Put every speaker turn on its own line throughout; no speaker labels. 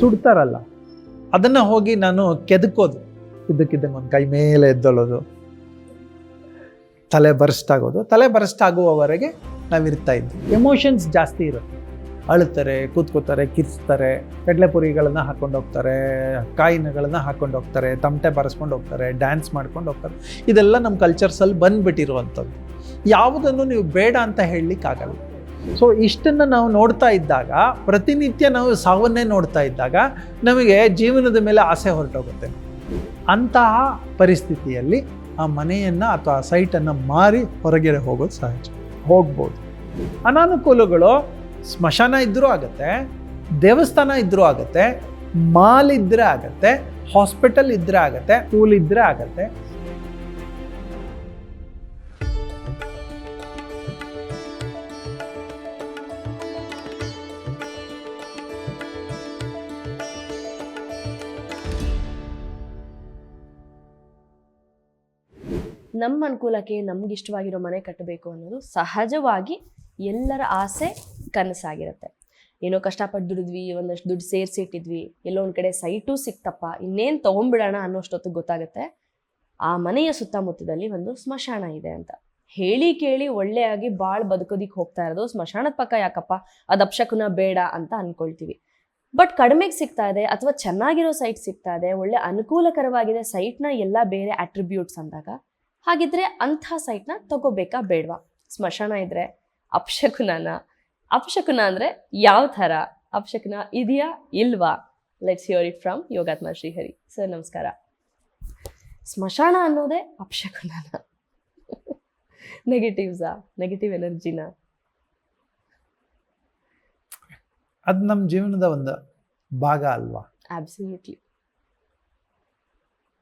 ಸುಡ್ತಾರಲ್ಲ. ಅದನ್ನ ಹೋಗಿ ನಾನು ಕೆದಕೋದು. ಇದ್ದಕ್ಕಿದ್ದಂಗೆ ಒಂದು ಕೈ ಮೇಲೆ ಎದ್ದೊಳ್ಳೋದು ತಲೆ ಬರ್ಸ್ಟ್ ತಲೆ ಬರ್ಸ್ಟ್ ಆಗುವವರೆಗೆ ನಾವಿರ್ತಾ ಇದ್ವಿ. ಎಮೋಷನ್ಸ್ ಜಾಸ್ತಿ ಇರುತ್ತೆ. ಅಳುತ್ತಾರೆ, ಕೂತ್ಕೋತಾರೆ, ಕಿರ್ಚ್ತಾರೆ, ಕಡಲೆಪುರಿಗಳನ್ನು ಹಾಕೊಂಡು ಹೋಗ್ತಾರೆ, ಕಾಯಿನಗಳನ್ನು ಹಾಕೊಂಡು ಹೋಗ್ತಾರೆ, ತಮಟೆ ಬರೆಸ್ಕೊಂಡು ಹೋಗ್ತಾರೆ ಡ್ಯಾನ್ಸ್ ಮಾಡ್ಕೊಂಡು ಹೋಗ್ತಾರೆ. ಇದೆಲ್ಲ ನಮ್ಮ ಕಲ್ಚರ್ಸಲ್ಲಿ ಬಂದ್ಬಿಟ್ಟಿರುವಂಥದ್ದು. ಯಾವುದನ್ನು ನೀವು ಬೇಡ ಅಂತ ಹೇಳಲಿಕ್ಕಾಗಲ್ಲ. ಸೊ ಇಷ್ಟನ್ನು ನಾವು ನೋಡ್ತಾ ಇದ್ದಾಗ, ಪ್ರತಿನಿತ್ಯ ನಾವು ಸಾವನ್ನೇ ನೋಡ್ತಾ ಇದ್ದಾಗ ನಮಗೆ ಜೀವನದ ಮೇಲೆ ಆಸೆ ಹೊರಟೋಗುತ್ತೆ. ಅಂತಹ ಪರಿಸ್ಥಿತಿಯಲ್ಲಿ ಆ ಮನೆಯನ್ನು ಅಥವಾ ಆ ಸೈಟನ್ನು ಮಾರಿ ಹೊರಗೆ ಹೋಗೋದು ಸಹಜ. ಹೋಗ್ಬೋದು. ಅನಾನುಕೂಲಗಳು ಸ್ಮಶಾನ ಇದ್ದರೂ ಆಗುತ್ತೆ, ದೇವಸ್ಥಾನ ಇದ್ದರೂ ಆಗುತ್ತೆ, ಮಾಲ್ ಇದ್ದರೆ ಆಗತ್ತೆ ಹಾಸ್ಪಿಟಲ್ ಇದ್ದರೆ ಆಗತ್ತೆ ಸ್ಕೂಲ್ ಇದ್ದರೆ ಆಗತ್ತೆ.
ನಮ್ಮ ಅನುಕೂಲಕ್ಕೆ ನಮ್ಗೆ ಇಷ್ಟವಾಗಿರೋ ಮನೆ ಕಟ್ಟಬೇಕು ಅನ್ನೋದು ಸಹಜವಾಗಿ ಎಲ್ಲರ ಆಸೆ ಕನಸಾಗಿರುತ್ತೆ. ಏನೋ ಕಷ್ಟಪಟ್ಟು ದುಡಿದ್ವಿ, ಒಂದಷ್ಟು ದುಡ್ಡು ಸೇರಿಸಿ ಇಟ್ಟಿದ್ವಿ ಎಲ್ಲೋ ಒಂದು ಕಡೆ ಸೈಟು ಸಿಕ್ತಪ್ಪ, ಇನ್ನೇನು ತೊಗೊಂಬಿಡೋಣ ಅನ್ನೋಷ್ಟೊತ್ತಿಗೆ ಗೊತ್ತಾಗುತ್ತೆ. ಆ ಮನೆಯ ಸುತ್ತಮುತ್ತದಲ್ಲಿ ಒಂದು ಸ್ಮಶಾನ ಇದೆ ಅಂತ. ಹೇಳಿ ಕೇಳಿ ಒಳ್ಳೆಯಾಗಿ ಭಾಳ ಬದುಕೋದಿಕ್ಕೆ ಹೋಗ್ತಾ ಇರೋದು ಸ್ಮಶಾನದ ಪಕ್ಕ ಯಾಕಪ್ಪ? ಅದು ಅಪ್ಶಕುನ ಬೇಡ ಅಂತ ಅನ್ಕೊಳ್ತೀವಿ. ಬಟ್ ಕಡಿಮೆಗೆ ಸಿಗ್ತಾ ಇದೆ ಅಥವಾ ಚೆನ್ನಾಗಿರೋ ಸೈಟ್ ಸಿಗ್ತಾ ಇದೆ, ಒಳ್ಳೆ ಅನುಕೂಲಕರವಾಗಿದೆ ಸೈಟ್ನ ಎಲ್ಲ ಬೇರೆ ಅಟ್ರಿಬ್ಯೂಟ್ಸ್ ಅಂದಾಗ ಹಾಗಿದ್ರೆ ಅಂಥ ಸೈಟ್ನ ತಗೋಬೇಕಾ ಬೇಡವಾ? ಸ್ಮಶಾನ ಇದ್ರೆ ಅಪಶಕುನನ. ಅಪಶಕುನ ಅಂದ್ರೆ ಯಾವ ಥರ? ಅಪಶಕುನ ಇದೆಯಾ ಇಲ್ವಾ? Let's hear it from Yogatma Srihari. Sir ನಮಸ್ಕಾರ. ಸ್ಮಶಾನ ಅನ್ನೋದೇ ಅಪಶಕುನನ. ನೆಗೆಟಿವ್ಸಾ ನೆಗೆಟಿವ್ ಎನರ್ಜಿನ
ಅದು ನಮ್ಮ ಜೀವನದ ಒಂದು ಭಾಗ ಅಲ್ವಾ?
ಆಬ್ಸಲ್ಯೂಟ್ಲಿ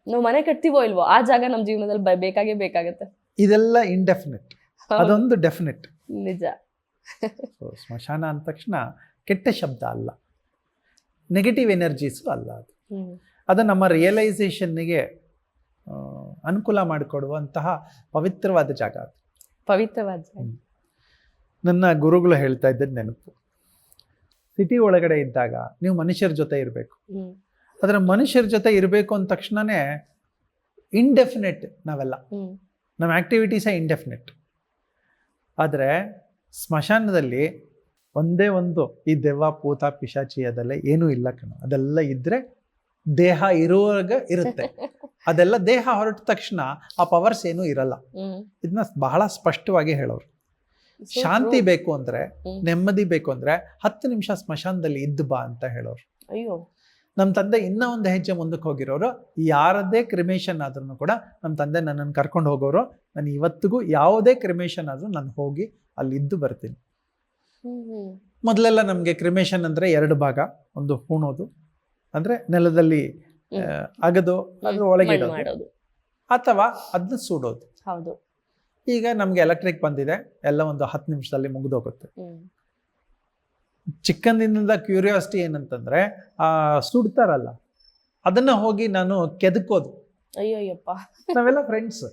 ನಾವು ಮನೆ ಕಟ್ತೀವೋ ಇಲ್ವೋ ಆ ಜಾಗ ನಮ್ಮ ಜೀವನದಲ್ಲಿ ಬೇಕಾಗೇ ಬೇಕಾಗುತ್ತೆ.
ಇದೆಲ್ಲ ಇಂಡೆಫಿನೆಟ್ ಅದೊಂದು ಡೆಫಿನೆಟ್
ನಿಜ.
ಸ್ಮಶಾನ ಅಂದ ತಕ್ಷಣ ಕೆಟ್ಟ ಶಬ್ದ ಅಲ್ಲ. ನೆಗೆಟಿವ್ ಎನರ್ಜೀಸು ಅಲ್ಲ ಅದು. ಅದು ನಮ್ಮ ರಿಯಲೈಸೇಷನ್ನಿಗೆ ಅನುಕೂಲ ಮಾಡಿಕೊಡುವಂತಹ ಪವಿತ್ರವಾದ ಜಾಗ ಅದು.
ಪವಿತ್ರವಾದ ಜಾಗ.
ನನ್ನ ಗುರುಗಳು ಹೇಳ್ತಾ ಇದ್ದದ್ದು ನೆನಪು. ಸಿಟಿ ಒಳಗಡೆ ಇದ್ದಾಗ ನೀವು ಮನುಷ್ಯರ ಜೊತೆ ಇರಬೇಕು. ಅದರ ಮನುಷ್ಯರ ಜೊತೆ ಇರಬೇಕು ಅಂದ ತಕ್ಷಣವೇ ಇಂಡೆಫಿನೆಟ್ ನಾವೆಲ್ಲ. ನಮ್ಮ ಆ್ಯಕ್ಟಿವಿಟೀಸೇ ಇಂಡೆಫಿನೆಟ್ ಆದರೆ ಸ್ಮಶಾನದಲ್ಲಿ ಒಂದೇ ಒಂದು ಈ ದೆವ್ವ ಪೂತ ಪಿಶಾಚಿ ಅದೆಲ್ಲ ಏನೂ ಇಲ್ಲ ಕಣ. ಅದೆಲ್ಲ ಇದ್ದರೆ ದೇಹ ಇರುವಾಗ ಇರುತ್ತೆ. ಅದೆಲ್ಲ ದೇಹ ಹೊರಟ ತಕ್ಷಣ ಆ ಪವರ್ಸ್ ಏನೂ ಇರಲ್ಲ. ಇದನ್ನ ಬಹಳ ಸ್ಪಷ್ಟವಾಗಿ ಹೇಳೋರು. ಶಾಂತಿ ಬೇಕು ಅಂದ್ರೆ ನೆಮ್ಮದಿ ಬೇಕು ಅಂದ್ರೆ ಹತ್ತು ನಿಮಿಷ ಸ್ಮಶಾನದಲ್ಲಿ ಇದ್ದು ಬಾ ಅಂತ ಹೇಳೋರು.
ಅಯ್ಯೋ.
ನಮ್ಮ ತಂದೆ ಇನ್ನೂ ಒಂದು ಹೆಜ್ಜೆ ಮುಂದಕ್ಕೆ ಹೋಗಿರೋರು ಯಾರದೇ ಕ್ರಿಮೇಷನ್ ಆದ್ರೂ ಕೂಡ ನಮ್ಮ ತಂದೆ ನನ್ನನ್ನು ಕರ್ಕೊಂಡು ಹೋಗೋರು. ನಾನು ಇವತ್ತಿಗೂ ಯಾವುದೇ ಕ್ರಿಮೇಷನ್ ಆದರೂ ನಾನು ಹೋಗಿ ಅಲ್ಲಿ ಇದ್ದು ಬರ್ತೀನಿ ಮೊದಲೆಲ್ಲ ನಮಗೆ ಕ್ರಿಮೇಷನ್ ಅಂದರೆ ಎರಡು ಭಾಗ. ಒಂದು ಹೂಣೋದು ಅಂದರೆ ನೆಲದಲ್ಲಿ ಅಗದು ಅದ್ರ ಒಳಗೆ ಇಡೋದು. ಅಥವಾ ಅದನ್ನ ಸುಡೋದು.
ಹೌದು.
ಈಗ ನಮಗೆ ಎಲೆಕ್ಟ್ರಿಕ್ ಬಂದಿದೆ. ಎಲ್ಲ ಒಂದು ಹತ್ತು ನಿಮಿಷದಲ್ಲಿ ಮುಗಿದೋಗುತ್ತೆ. ಚಿಕ್ಕಂದಿನಿಂದ ಕ್ಯೂರಿಯಾಸಿಟಿ ಏನಂತಂದ್ರೆ ಆ ಸುಡ್ತಾರಲ್ಲ. ಅದನ್ನ ಹೋಗಿ ನಾನು ಕೆದಕೋದು.
ಅಯ್ಯಯ್ಯಪ್ಪ.
ನಾವೆಲ್ಲ ಫ್ರೆಂಡ್ಸ್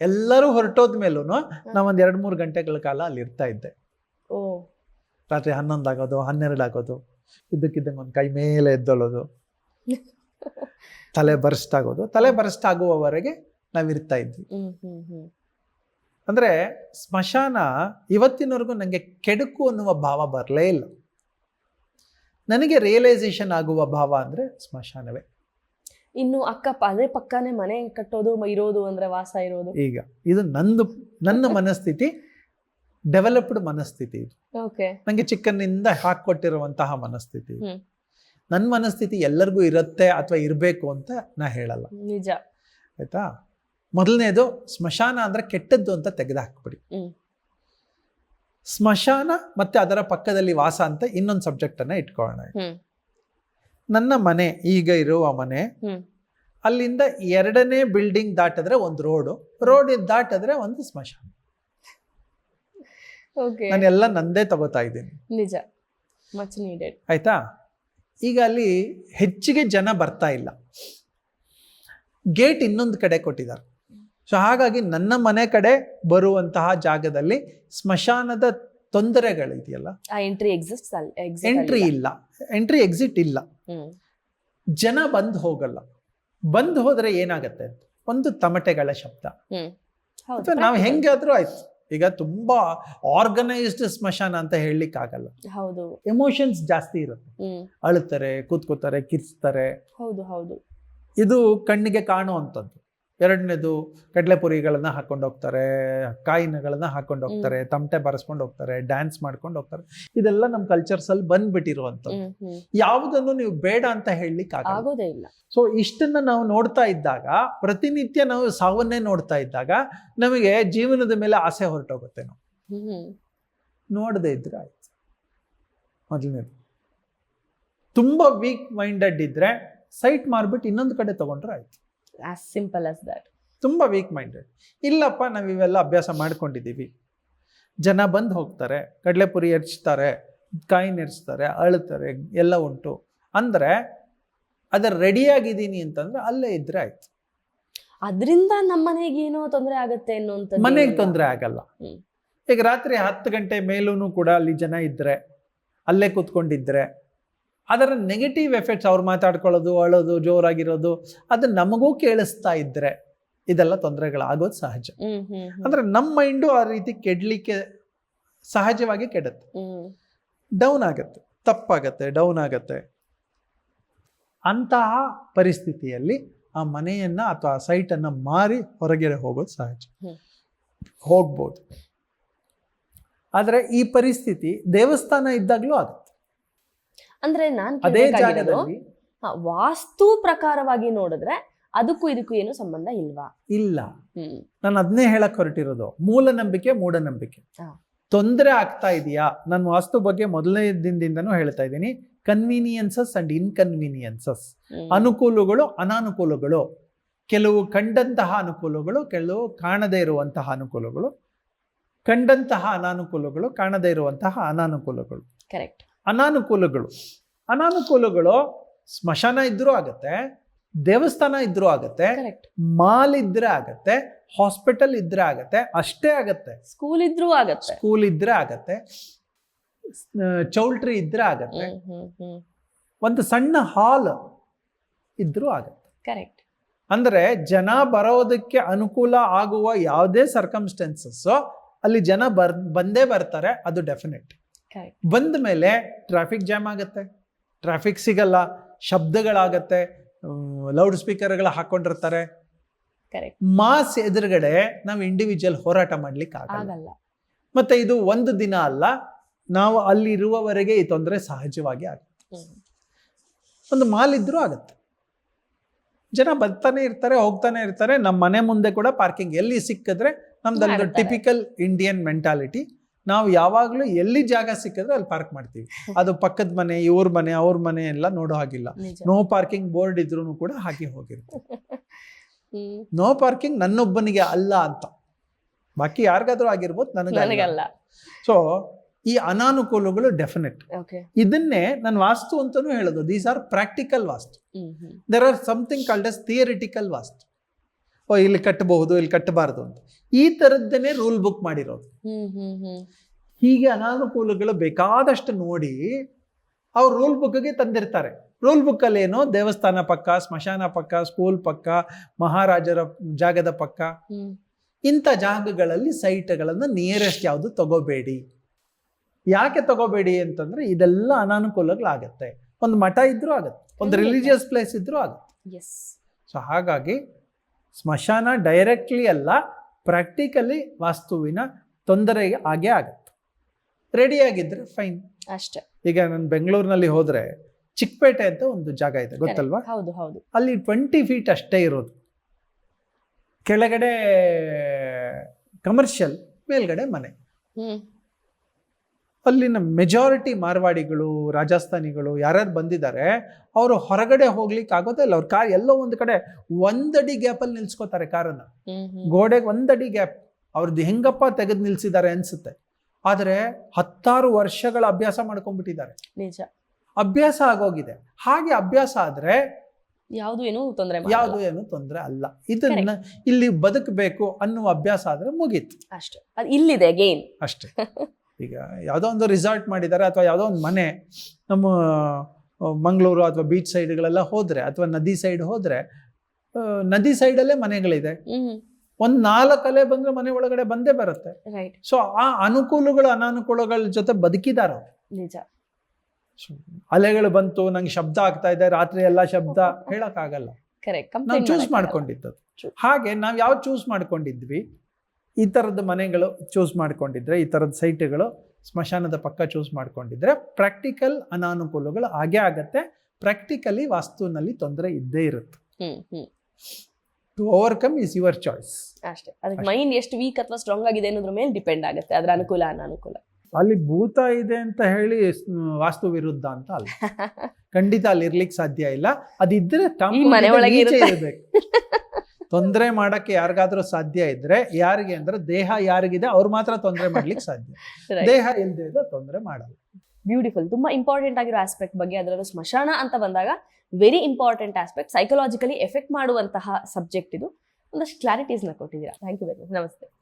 ಎಲ್ಲರೂ ಹೊರಟೋದ ಮೇಲೂ ನಾವೊಂದು ಎರಡು ಮೂರು ಗಂಟೆಗಳ ಕಾಲ ಅಲ್ಲಿ ಇರ್ತಾ ಇದ್ದೆ ರಾತ್ರಿ ಹನ್ನೊಂದು ಆಗೋದು ಹನ್ನೆರಡು ಆಗೋದು ಇದ್ದಕ್ಕಿದ್ದಂಗೆ ಒಂದು ಕೈ ಮೇಲೆ ಎದ್ದೊಳೋದು. ತಲೆ ಬರ್ಸ್ಟ್ ಆಗೋದು. ತಲೆ ಬರ್ಸ್ಟ್ ಆಗುವವರೆಗೆ ನಾವಿರ್ತಾ ಇದ್ವಿ. ಅಂದರೆ ಸ್ಮಶಾನ ಇವತ್ತಿನವರೆಗೂ ನನಗೆ ಕೆಡುಕು ಅನ್ನುವ ಭಾವ ಬರಲೇ ಇಲ್ಲ. ನನಗೆ ರಿಯಲೈಸೇಷನ್ ಆಗುವ ಭಾವ ಅಂದರೆ ಸ್ಮಶಾನವೇ.
ಇನ್ನು ಅಕ್ಕ ಅದೇ ಪಕ್ಕನೆ ಮನೆ ಕಟ್ಟೋದು ಇರೋದು ಅಂದ್ರೆ ವಾಸ ಇರೋದು.
ಈಗ ಇದು ನಂದು ನನ್ನ ಮನಸ್ಥಿತಿ ಡೆವಲಪ್ಡ್ ಮನಸ್ಥಿತಿ ಇದು.
ಓಕೆ
ನನಗೆ ಚಿಕ್ಕನ್ನಿಂದ ಹಾಕ್ಕೊಟ್ಟಿರುವಂತಹ ಮನಸ್ಥಿತಿ ನನ್ನ ಮನಸ್ಥಿತಿ ಎಲ್ಲರಿಗೂ ಇರುತ್ತೆ ಅಥವಾ ಇರಬೇಕು ಅಂತ ನಾ ಹೇಳಲ್ಲ.
ನಿಜ.
ಆಯ್ತಾ? ಮೊದಲನೇದು ಸ್ಮಶಾನ ಅಂದರೆ ಕೆಟ್ಟದ್ದು ಅಂತ ತೆಗೆದು ಹಾಕ್ಬಿಡಿ ಸ್ಮಶಾನ ಮತ್ತೆ ಅದರ ಪಕ್ಕದಲ್ಲಿ ವಾಸ ಅಂತ ಇನ್ನೊಂದು ಸಬ್ಜೆಕ್ಟನ್ನು ಇಟ್ಕೊಳ್ಳೋಣ. ನನ್ನ ಮನೆ ಈಗ ಇರುವ ಮನೆ ಅಲ್ಲಿಂದ ಎರಡನೇ ಬಿಲ್ಡಿಂಗ್ ದಾಟಿದ್ರೆ ಒಂದು ರೋಡು ರೋಡ್ ದಾಟಿದ್ರೆ ಒಂದು ಸ್ಮಶಾನ. ನಾನೆಲ್ಲ ನಂದೇ ತಗೋತಾ ಇದ್ದೀನಿ.
ನಿಜ. ಮಚ್ ನೀಡೆಡ್
ಆಯ್ತಾ? ಈಗ ಅಲ್ಲಿ ಹೆಚ್ಚಿಗೆ ಜನ ಬರ್ತಾ ಇಲ್ಲ. ಗೇಟ್ ಇನ್ನೊಂದು ಕಡೆ ಕೊಟ್ಟಿದ್ದಾರೆ. ಸೊ ಹಾಗಾಗಿ ನನ್ನ ಮನೆ ಕಡೆ ಬರುವಂತಹ ಜಾಗದಲ್ಲಿ ಸ್ಮಶಾನದ ತೊಂದರೆಗಳಿದೆಯಲ್ಲ?
ಎಂಟ್ರಿ ಎಕ್ಸಿಸ್ಟ್
ಎಂಟ್ರಿ ಇಲ್ಲ. ಎಂಟ್ರಿ ಎಕ್ಸಿಟ್ ಇಲ್ಲ. ಜನ ಬಂದು ಹೋಗಲ್ಲ. ಬಂದು ಹೋದ್ರೆ ಏನಾಗತ್ತೆ? ಒಂದು ತಮಟೆಗಳ ಶಬ್ದ. ಅಥವಾ ನಾವು. ಹೆಂಗಾದ್ರೂ ಆಯ್ತು. ಈಗ ತುಂಬಾ ಆರ್ಗನೈಸ್ಡ್ ಸ್ಮಶಾನ ಅಂತ ಹೇಳಲಿಕ್ಕೆ ಆಗಲ್ಲ
ಹೌದು.
ಎಮೋಷನ್ಸ್ ಜಾಸ್ತಿ ಇರುತ್ತೆ. ಅಳುತ್ತಾರೆ ಕೂತ್ಕೋತಾರೆ ಕಿರ್ಸ್ತಾರೆ
ಹೌದು ಹೌದು.
ಇದು ಕಣ್ಣಿಗೆ ಕಾಣುವಂಥದ್ದು. ಎರಡನೇದು ಕಡಲೆಪುರಿಗಳನ್ನ ಹಾಕೊಂಡು ಹೋಗ್ತಾರೆ ಕಾಯಿನಗಳನ್ನ ಹಾಕೊಂಡು ಹೋಗ್ತಾರೆ ತಮಟೆ ಬರೆಸ್ಕೊಂಡು ಹೋಗ್ತಾರೆ ಡ್ಯಾನ್ಸ್ ಮಾಡ್ಕೊಂಡು ಹೋಗ್ತಾರೆ. ಇದೆಲ್ಲ ನಮ್ಮ ಕಲ್ಚರ್ಸ್ ಅಲ್ಲಿ ಬಂದ್ಬಿಟ್ಟಿರುವಂಥದ್ದು. ಯಾವುದನ್ನು ನೀವು ಬೇಡ ಅಂತ ಹೇಳಲಿಕ್ಕೆ
ಆಗೋದೇ ಇಲ್ಲ.
ಸೊ ಇಷ್ಟನ್ನ ನಾವು ನೋಡ್ತಾ ಇದ್ದಾಗ ಪ್ರತಿನಿತ್ಯ ನಾವು ಸಾವನ್ನೇ ನೋಡ್ತಾ ಇದ್ದಾಗ ನಮಗೆ ಜೀವನದ ಮೇಲೆ ಆಸೆ ಹೊರಟೋಗುತ್ತೆ ನಾವು.
ನೋಡದೆ
ನೋಡದೇ ಇದ್ರೆ ಆಯ್ತು. ಮೊದಲನೇದು. ತುಂಬಾ ವೀಕ್ ಮೈಂಡೆಡ್ ಇದ್ರೆ ಸೈಟ್ ಮಾರ್ಬಿಟ್ಟು ಇನ್ನೊಂದು ಕಡೆ ತಗೊಂಡ್ರೆ ಆಯ್ತು.
ಆಸ್ ಸಿಂಪಲ್ ಆಸ್ ದಟ್
ತುಂಬ ವೀಕ್ ಮೈಂಡೆಡ್ ಇಲ್ಲಪ್ಪ ನಾವು ಇವೆಲ್ಲ ಅಭ್ಯಾಸ ಮಾಡ್ಕೊಂಡಿದ್ದೀವಿ. ಜನ ಬಂದು ಹೋಗ್ತಾರೆ ಕಡಲೆಪುರಿ ಎರ್ಚ್ತಾರೆ ಕಾಯಿ ನೆರ್ಚ್ತಾರೆ ಅಳ್ತಾರೆ ಎಲ್ಲ ಉಂಟು. ಅಂದರೆ ಅದರ ರೆಡಿಯಾಗಿದ್ದೀನಿ ಅಂತಂದ್ರೆ ಅಲ್ಲೇ ಇದ್ರೆ ಆಯ್ತು.
ಅದರಿಂದ ನಮ್ಮ ಮನೆಗೆ ಏನೋ ತೊಂದರೆ ಆಗುತ್ತೆ ಅನ್ನೋಂಥದ್ದು
ಮನೆಗೆ. ತೊಂದರೆ ಆಗಲ್ಲ. ಈಗ ರಾತ್ರಿ ಹತ್ತು ಗಂಟೆ ಮೇಲೂ ಕೂಡ ಅಲ್ಲಿ ಜನ ಇದ್ರೆ ಅಲ್ಲೇ ಕೂತ್ಕೊಂಡಿದ್ರೆ ಅದರ ನೆಗೆಟಿವ್ ಎಫೆಕ್ಟ್ಸ್ ಅವ್ರು ಮಾತಾಡ್ಕೊಳ್ಳೋದು ಅಳೋದು ಜೋರಾಗಿರೋದು ಅದು ನಮಗೂ ಕೇಳಿಸ್ತಾ ಇದ್ರೆ ಇದೆಲ್ಲ ತೊಂದರೆಗಳಾಗೋದು ಸಹಜ. ಅಂದ್ರೆ ನಮ್ಮ ಮೈಂಡು ಆ ರೀತಿ ಕೆಡ್ಲಿಕ್ಕೆ ಸಹಜವಾಗಿ ಕೆಡುತ್ತೆ. ಡೌನ್ ಆಗುತ್ತೆ ತಪ್ಪಾಗತ್ತೆ ಡೌನ್ ಆಗತ್ತೆ. ಅಂತಹ ಪರಿಸ್ಥಿತಿಯಲ್ಲಿ ಆ ಮನೆಯನ್ನ ಅಥವಾ ಆ ಸೈಟನ್ನು ಮಾರಿ ಹೊರಗೆ ಹೋಗೋದು ಸಹಜ. ಹೋಗ್ಬೋದು. ಆದರೆ ಈ ಪರಿಸ್ಥಿತಿ ದೇವಸ್ಥಾನ ಇದ್ದಾಗಲೂ ಆಗುತ್ತೆ.
ಅಂದ್ರೆ ನಾನು
ಅದೇ ಜಾಗದಲ್ಲಿ
ವಾಸ್ತು ಪ್ರಕಾರವಾಗಿ ನೋಡಿದ್ರೆ ಅದಕ್ಕೂ ಇದಕ್ಕೂ ಏನು ಸಂಬಂಧ ಇಲ್ವಾ?
ಇಲ್ಲ. ನಾನು ಅದನ್ನೇ ಹೇಳಕ್ ಹೊರಟಿರೋದು. ಮೂಲ ನಂಬಿಕೆ
ಮೂಢನಂಬಿಕೆ.
ತೊಂದರೆ ಆಗ್ತಾ ಇದೆಯಾ? ನಾನು ವಾಸ್ತು ಬಗ್ಗೆ ಮೊದಲನೇ ದಿನದಿಂದನೂ ಹೇಳ್ತಾ ಇದ್ದೀನಿ. Conveniences and inconveniences. ಅನುಕೂಲಗಳು ಅನಾನುಕೂಲಗಳು. ಕೆಲವು ಕಂಡಂತಹ ಅನುಕೂಲಗಳು ಕೆಲವು ಕಾಣದೇ ಇರುವಂತಹ ಅನುಕೂಲಗಳು. ಕಂಡಂತಹ ಅನಾನುಕೂಲಗಳು ಕಾಣದೇ ಇರುವಂತಹ ಅನಾನುಕೂಲಗಳು.
ಕರೆಕ್ಟ್
ಅನಾನುಕೂಲಗಳು. ಅನಾನುಕೂಲಗಳು ಸ್ಮಶಾನ ಇದ್ರೂ ಆಗತ್ತೆ ದೇವಸ್ಥಾನ ಇದ್ರೂ ಆಗತ್ತೆ
ಕರೆಕ್ಟ್
ಮಾಲ್ ಇದ್ರೆ ಆಗತ್ತೆ ಹಾಸ್ಪಿಟಲ್ ಇದ್ರೆ ಆಗತ್ತೆ ಅಷ್ಟೇ ಆಗತ್ತೆ.
ಸ್ಕೂಲ್ ಇದ್ರೂ ಆಗತ್ತೆ.
ಸ್ಕೂಲ್ ಇದ್ರೆ ಆಗತ್ತೆ ಚೌಲ್ಟ್ರಿ ಇದ್ರೆ ಆಗತ್ತೆ. ಒಂದು ಸಣ್ಣ ಹಾಲ್ ಇದ್ರೂ ಆಗತ್ತೆ.
ಕರೆಕ್ಟ್
ಅಂದ್ರೆ ಜನ ಬರೋದಕ್ಕೆ ಅನುಕೂಲ ಆಗುವ ಯಾವುದೇ ಸರ್ಕಮ್ಸ್ಟೆನ್ಸಸ್ ಅಲ್ಲಿ ಜನ ಬರ್ ಬಂದೇ ಬರ್ತಾರೆ ಅದು ಡೆಫಿನೆಟ್ ಬಂದ ಮೇಲೆ ಟ್ರಾಫಿಕ್ ಜಾಮ್ ಆಗುತ್ತೆ. ಟ್ರಾಫಿಕ್ ಸಿಗಲ್ಲ ಶಬ್ದಗಳಾಗತ್ತೆ ಲೌಡ್ ಸ್ಪೀಕರ್ಗಳು ಹಾಕೊಂಡಿರ್ತಾರೆ. ಮಾಸ್ ಎದುರುಗಡೆ ನಾವು ಇಂಡಿವಿಜುವಲ್ ಹೋರಾಟ ಮಾಡ್ಲಿಕ್ಕೆ ಆಗಲ್ಲ. ಮತ್ತೆ ಇದು ಒಂದು ದಿನ ಅಲ್ಲ ನಾವು ಅಲ್ಲಿರುವವರೆಗೆ ಈ ತೊಂದರೆ ಸಹಜವಾಗಿ ಆಗುತ್ತೆ. ಒಂದು ಮಾಲ್ ಇದ್ರೂ ಆಗುತ್ತೆ. ಜನ ಬರ್ತಾನೆ ಇರ್ತಾರೆ ಹೋಗ್ತಾನೆ ಇರ್ತಾರೆ ನಮ್ಮ ಮನೆ ಮುಂದೆ ಕೂಡ ಪಾರ್ಕಿಂಗ್ ಎಲ್ಲಿ ಸಿಕ್ಕಿದ್ರೆ
ನಮ್ದು.
ಟಿಪಿಕಲ್ ಇಂಡಿಯನ್ ಮೆಂಟಾಲಿಟಿ ನಾವು ಯಾವಾಗಲೂ ಎಲ್ಲಿ ಜಾಗ ಸಿಕ್ಕಿದ್ರೆ ಅಲ್ಲಿ ಪಾರ್ಕ್ ಮಾಡ್ತೀವಿ. ಅದು ಪಕ್ಕದ ಮನೆ ಇವ್ರ ಮನೆ ಅವ್ರ ಮನೆ ಎಲ್ಲ ನೋಡೋ ಹಾಗಿಲ್ಲ. ನೋ ಪಾರ್ಕಿಂಗ್ ಬೋರ್ಡ್ ಇದ್ರೂ ಕೂಡ ಹಾಗೆ ಹೋಗಿರುತ್ತೆ. ನೋ ಪಾರ್ಕಿಂಗ್ ನನ್ನೊಬ್ಬನಿಗೆ ಅಲ್ಲ ಅಂತ. ಬಾಕಿ ಯಾರಿಗಾದ್ರೂ ಆಗಿರ್ಬೋದು ನನಗೆ
ನನಗಲ್ಲ.
ಸೊ ಈ ಅನಾನುಕೂಲಗಳು ಡೆಫಿನೆಟ್ ಇದನ್ನೇ ನಾನು ವಾಸ್ತು ಅಂತಾನೂ ಹೇಳೋದು. These are practical vastu. There are something called as theoretical vastu. ಓ ಇಲ್ಲಿ ಕಟ್ಟಬಹುದು ಇಲ್ಲಿ ಕಟ್ಟಬಾರದು ಅಂತ. ಈ ಥರದ್ದನ್ನೇ ರೂಲ್ ಬುಕ್ ಮಾಡಿರೋದು. ಹೀಗೆ ಅನಾನುಕೂಲಗಳು ಬೇಕಾದಷ್ಟು ನೋಡಿ ಅವ್ರು ರೂಲ್ ಬುಕ್ಗೆ ತಂದಿರ್ತಾರೆ. ರೂಲ್ ಬುಕ್ಕಲ್ಲಿ ಏನೋ ದೇವಸ್ಥಾನ ಪಕ್ಕ ಸ್ಮಶಾನ ಪಕ್ಕ ಸ್ಕೂಲ್ ಪಕ್ಕ ಮಹಾರಾಜರ ಜಾಗದ ಪಕ್ಕ. ಇಂಥ ಜಾಗಗಳಲ್ಲಿ ಸೈಟ್ಗಳನ್ನು ನಿಯರೆಸ್ಟ್ ಯಾವುದು ತಗೋಬೇಡಿ. ಯಾಕೆ ತಗೋಬೇಡಿ ಅಂತಂದ್ರೆ ಇದೆಲ್ಲ ಅನಾನುಕೂಲಗಳಾಗತ್ತೆ. ಒಂದು ಮಠ ಇದ್ರೂ ಆಗತ್ತೆ. ಒಂದು. ರಿಲಿಜಿಯಸ್ ಪ್ಲೇಸ್ ಇದ್ರೂ ಆಗುತ್ತೆ. ಸೊ ಹಾಗಾಗಿ ಸ್ಮಶಾನ ಡೈರೆಕ್ಟ್ಲಿ ಅಲ್ಲ ಪ್ರಾಕ್ಟಿಕಲಿ ವಾಸ್ತುವಿನ ತೊಂದರೆ ಆಗೇ ರೆಡಿ ರೆಡಿಯಾಗಿದ್ದರೆ ಫೈನ್
ಅಷ್ಟೇ.
ಈಗ ನಾನು ಬೆಂಗಳೂರಿನಲ್ಲಿ ಹೋದರೆ ಚಿಕ್ಕಪೇಟೆ ಅಂತ ಒಂದು ಜಾಗ ಇದೆ ಗೊತ್ತಲ್ವಾ?
ಹೌದು ಹೌದು.
ಅಲ್ಲಿ ಟ್ವೆಂಟಿ ಫೀಟ್ ಅಷ್ಟೇ ಇರೋದು. ಕೆಳಗಡೆ ಕಮರ್ಷಿಯಲ್ ಮೇಲ್ಗಡೆ ಮನೆ. ಅಲ್ಲಿನ ಮೆಜಾರಿಟಿ ಮಾರ್ವಾಡಿಗಳು ರಾಜಸ್ಥಾನಿಗಳು ಯಾರ್ಯಾರು ಬಂದಿದ್ದಾರೆ ಅವರು ಹೊರಗಡೆ ಹೋಗ್ಲಿಕ್ಕೆ ಆಗೋದೇ ಇಲ್ಲ. ಅವ್ರ ಕಾರ್ ಎಲ್ಲೋ ಒಂದು ಕಡೆ ಒಂದಡಿ ಗ್ಯಾಪಲ್ಲಿ ನಿಲ್ಸ್ಕೋತಾರೆ ಕಾರನ್ನ. ಗೋಡೆಗೆ ಒಂದಡಿ ಗ್ಯಾಪ್ ಅವ್ರದ್ದು ಹೆಂಗಪ್ಪ ತೆಗೆದು ನಿಲ್ಸಿದ್ದಾರೆ ಅನ್ಸುತ್ತೆ. ಆದರೆ ಹತ್ತಾರು ವರ್ಷಗಳ ಅಭ್ಯಾಸ ಮಾಡ್ಕೊಂಡ್ಬಿಟ್ಟಿದ್ದಾರೆ.
ನಿಜ.
ಅಭ್ಯಾಸ ಆಗೋಗಿದೆ. ಹಾಗೆ ಅಭ್ಯಾಸ ಆದ್ರೆ
ಯಾವುದು ಏನು ತೊಂದರೆ
ಯಾವುದು ಏನು ತೊಂದರೆ ಅಲ್ಲ. ಇದನ್ನ ಇಲ್ಲಿ ಬದುಕಬೇಕು ಅನ್ನುವ ಅಭ್ಯಾಸ ಆದ್ರೆ ಮುಗೀತು.
ಅಷ್ಟೇ. ಇಲ್ಲಿದೆ ಅಗೇನ್
ಅಷ್ಟೇ. ಈಗ ಯಾವುದೋ ಒಂದು ರಿಸಾರ್ಟ್ ಮಾಡಿದ್ದಾರೆ ಅಥವಾ ಯಾವುದೋ ಒಂದು ಮನೆ ನಮ್ಮ ಮಂಗಳೂರು ಅಥವಾ ಬೀಚ್ ಸೈಡ್ಗಳೆಲ್ಲ ಹೋದರೆ ಅಥವಾ ನದಿ ಸೈಡ್ ಹೋದರೆ ನದಿ ಸೈಡಲ್ಲೇ ಮನೆಗಳಿದೆ. ಒಂದ್ ನಾಲ್ಕು ಅಲೆ ಬಂದರೆ ಮನೆ ಒಳಗಡೆ ಬಂದೇ ಬರುತ್ತೆ. ಸೊ ಆ ಅನುಕೂಲಗಳು ಅನಾನುಕೂಲಗಳ ಜೊತೆ ಬದುಕಿದಾರ
ನಿಜ.
ಅಲೆಗಳು ಬಂತು ನಂಗೆ ಶಬ್ದ ಆಗ್ತಾ ಇದೆ ರಾತ್ರಿ ಎಲ್ಲ ಶಬ್ದ ಹೇಳಕ್ಕಾಗಲ್ಲ.
ಕರೆಕ್ಟ್
ನಾವು ಚೂಸ್ ಮಾಡ್ಕೊಂಡಿದ್ದು ಹಾಗೆ ನಾವು ಯಾವ ಚೂಸ್ ಮಾಡ್ಕೊಂಡಿದ್ವಿ? ಈ ಥರದ ಮನೆಗಳು ಚೂಸ್ ಮಾಡಿಕೊಂಡಿದ್ರೆ ಈ ಥರದ ಸೈಟ್ಗಳು ಸ್ಮಶಾನದ ಪಕ್ಕ ಚೂಸ್ ಮಾಡಿಕೊಂಡಿದ್ರೆ ಪ್ರಾಕ್ಟಿಕಲ್ ಅನಾನುಕೂಲಗಳು ಹಾಗೆ ಆಗತ್ತೆ. ಪ್ರಾಕ್ಟಿಕಲಿ ವಾಸ್ತುನಲ್ಲಿ ತೊಂದರೆ ಇದ್ದೇ ಇರುತ್ತೆ. To overcome is your choice
ಅಷ್ಟೇ. ಅದಕ್ಕೆ ಮೈಂಡ್ ಎಷ್ಟು ವೀಕ್ ಅಥವಾ ಸ್ಟ್ರಾಂಗ್ ಆಗಿದೆ ಅನ್ನೋದ್ರ ಮೇಲೆ ಡಿಪೆಂಡ್ ಆಗುತ್ತೆ. ಅದ್ರ ಅನುಕೂಲ ಅನಾನುಕೂಲ.
ಅಲ್ಲಿ ಭೂತ ಇದೆ ಅಂತ ಹೇಳಿ ವಾಸ್ತು ವಿರುದ್ಧ ಅಂತ ಅಲ್ಲ. ಖಂಡಿತ ಅಲ್ಲಿ ಇರ್ಲಿಕ್ಕೆ ಸಾಧ್ಯ ಇಲ್ಲ. ಅದಿದ್ರೆ
ತಮ್ಮ ಮನೆ ಒಳಗೆ ಇರುತ್ತೆ.
ಇರಬೇಕು. ತೊಂದರೆ ಮಾಡೋಕ್ಕೆ ಯಾರಿಗಾದ್ರೂ ಸಾಧ್ಯ ಇದ್ರೆ ಯಾರಿಗೆ ಅಂದ್ರೆ ದೇಹ ಯಾರಿಗಿದೆ ಅವ್ರು ಮಾತ್ರ ತೊಂದರೆ ಮಾಡ್ಲಿಕ್ಕೆ ಸಾಧ್ಯ. ದೇಹ ಇಲ್ಲದೆ ಇದ್ರೆ ತೊಂದರೆ ಮಾಡಲ್ಲ.
ಬ್ಯೂಟಿಫುಲ್ ತುಂಬಾ ಇಂಪಾರ್ಟೆಂಟ್ ಆಗಿರೋ ಆಸ್ಪೆಕ್ಟ್ ಬಗ್ಗೆ ಅದರಲ್ಲೂ ಸ್ಮಶಾನ ಅಂತ ಬಂದಾಗ very important aspect psychologically effect ಮಾಡುವಂತಹ ಸಬ್ಜೆಕ್ಟ್ ಇದು. ಒಂದಷ್ಟು ಕ್ಲಾರಿಟೀಸ್ನ ಕೊಟ್ಟಿದ್ದೀರಾ. ಥ್ಯಾಂಕ್ ಯು ವೆರಿ ಮಚ್ ನಮಸ್ತೆ.